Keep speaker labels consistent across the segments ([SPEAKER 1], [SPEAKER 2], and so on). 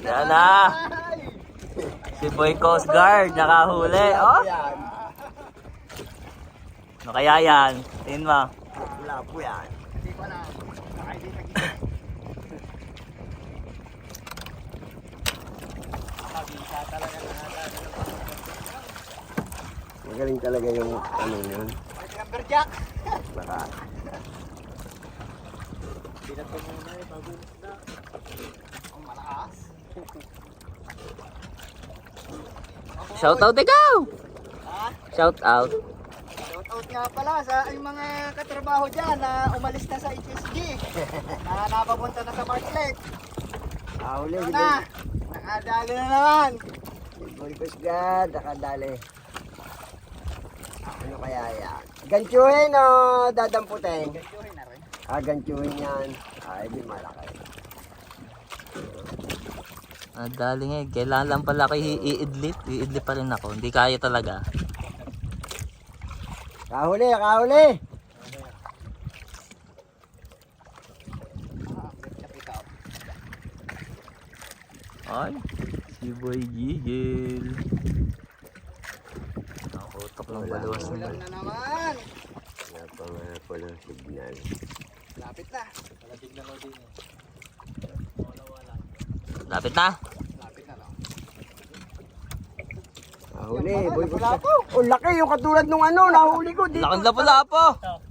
[SPEAKER 1] Yan na. Si Boy Coast Guard, nakahuli. Oh, ano kaya yan? Tingin mo.
[SPEAKER 2] Wala po yan.
[SPEAKER 3] Hindi ko alam.
[SPEAKER 2] Magaling talaga yung ano yun.
[SPEAKER 3] Number jack.
[SPEAKER 2] Baka.
[SPEAKER 3] Pinato muna eh, bago na.
[SPEAKER 1] Shout out ikaw!
[SPEAKER 3] Ha?
[SPEAKER 1] Shout out.
[SPEAKER 3] Shoutout nga pala sa yung mga katrabaho dyan na umalis na sa HSG. na napapunta na sa Lake.
[SPEAKER 2] Ah.
[SPEAKER 3] Ito
[SPEAKER 2] Si
[SPEAKER 3] na. Nakadalo na naman.
[SPEAKER 2] Boy Kusgad, nakadali. Ano kaya yan? Ganchuhin o dadamputin?
[SPEAKER 3] Gadyuhin na rin.
[SPEAKER 2] Ah, ganchuhin yan. Ay, di malaki.
[SPEAKER 1] Ah, dali nga, eh. kailangan lang pala ako iidlip. Iidlip pa rin ako. Hindi kaya talaga.
[SPEAKER 2] Kahuli, kahuli.
[SPEAKER 3] Ah.
[SPEAKER 1] Ay, si Boy Gigil. Nakutok ng baluwas
[SPEAKER 3] Ulam
[SPEAKER 1] nila.
[SPEAKER 3] na naman.
[SPEAKER 2] Napangako ng signal.
[SPEAKER 3] Lapit na.
[SPEAKER 1] Lapit na.
[SPEAKER 3] Lapit na lang. Mga
[SPEAKER 2] boy Kusgad. Oh, laki yung katulad nung ano, nahuli ko dito.
[SPEAKER 1] Lakang lapo-lapo.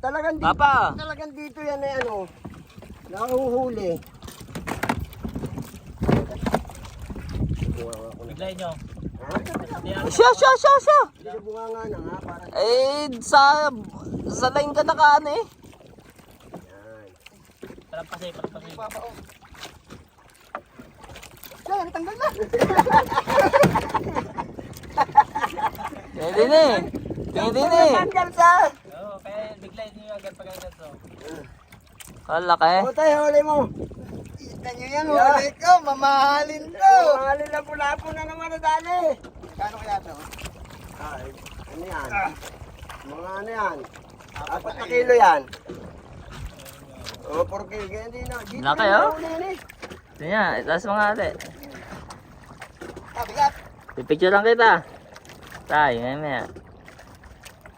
[SPEAKER 2] Talagang dito.
[SPEAKER 1] Papa.
[SPEAKER 2] Talagang dito yan eh, ano. Nahuhuli.
[SPEAKER 1] Biglayin nyo. Siya, siya, siya, siya.
[SPEAKER 2] Na
[SPEAKER 1] Eh, sa, sa line ka nakaan eh.
[SPEAKER 2] yan.
[SPEAKER 1] Palampasay, palampasay.
[SPEAKER 3] Babao. Yan, tanggal na.
[SPEAKER 1] Tingin din eh. Tingin din eh.
[SPEAKER 2] Tanggal sa...
[SPEAKER 1] Oo, kaya biglayin nyo agad pag ganito. Ang laki.
[SPEAKER 2] O tayo, huli mo.
[SPEAKER 3] Kita nyo yan, huli ko. Mamahalin ko.
[SPEAKER 2] Mahali na pula-po na naman na dali.
[SPEAKER 3] Kano kaya to?
[SPEAKER 2] Ay, ano yan? Mga ano yan? Apat na kilo yan. O, 4 kilo. Ganyan din na.
[SPEAKER 1] Laki,
[SPEAKER 2] na
[SPEAKER 1] oh.
[SPEAKER 2] yan eh.
[SPEAKER 1] Tingnan, itaas mga ate. Pipicture lang kita. Tayo, mamaya.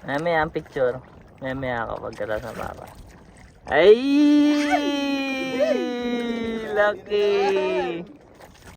[SPEAKER 1] Mamaya ang picture. Mamaya ako pagkatapos ng papa. Ay! Lucky!